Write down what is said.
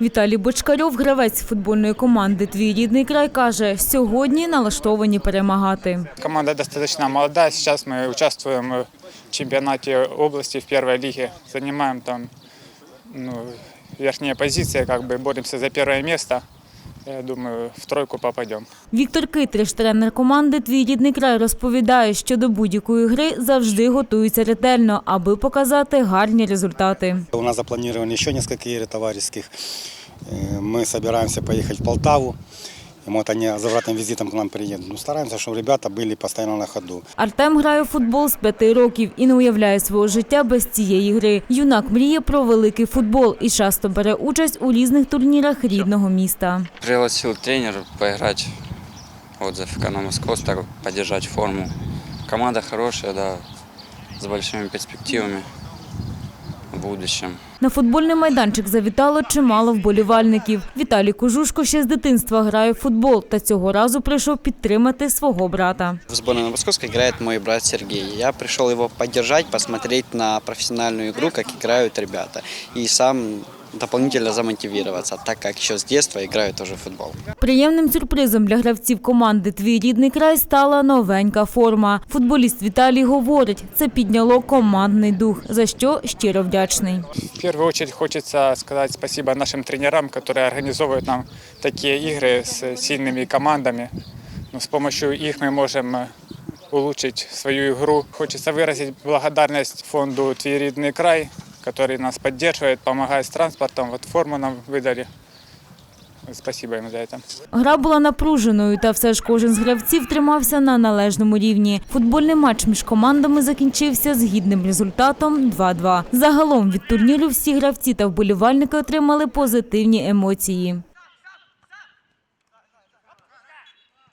Віталій Бочкарьов, гравець футбольної команди Твій рідний край, каже, сьогодні налаштовані перемагати. Команда достаточно молода. Зараз ми участвуємо в чемпіонаті області в першій лігі. Займаємо там ну, верхні позиції, как боремося за перше место. Я думаю, в тройку попадем. Віктор Китриш, тренер команди Твій рідний край, розповідає, що до будь-якої гри завжди готуються ретельно, аби показати гарні результати. У нас запланированы еще несколько игр товарищеских. Э, Мы собираемся поехать в Полтаву. И Вот они за обратным визитом к нам приедут. Ну, стараемся, чтобы ребята были постоянно на ходу. Артем грає в футбол з п'яти років і не уявляє свого життя без цієї гри. Юнак мріє про великий футбол і часто бере участь у різних турнірах рідного міста. Пригласил тренер поиграть вот за ФК Новомосковск, так поддержать форму. Команда хорошая, да, с большими перспективами в будущем. На футбольний майданчик завітало чимало вболівальників. Віталій Кожушко ще з дитинства грає в футбол та цього разу прийшов підтримати свого брата. В сборной Новосковска грає мій брат Сергій. Я прийшов його підтримати, подивитися на професіональну гру, як грають ребята. І сам дополнительно замотивироваться, так как еще с детства играю тоже в футбол. Приємним сюрпризом для гравців команди Твій рідний край стала новенька форма. Футболіст Віталій говорить, це підняло командний дух, за що щиро вдячний. В первую очередь хочется сказать спасибо нашим тренерам, которые организовывают нам такие игры с сильными командами. Ну, с помощью их мы можем э, улучшить свою игру. Хочется выразить благодарность фонду «Твой рідний край», который нас поддерживает, помогает с транспортом. Вот форму нам выдали. Спасибо им за это. Гра була напруженою, та все ж кожен з гравців тримався на належному рівні. Футбольний матч між командами закінчився з гідним результатом 2-2. Загалом від турніру всі гравці та вболівальники отримали позитивні емоції.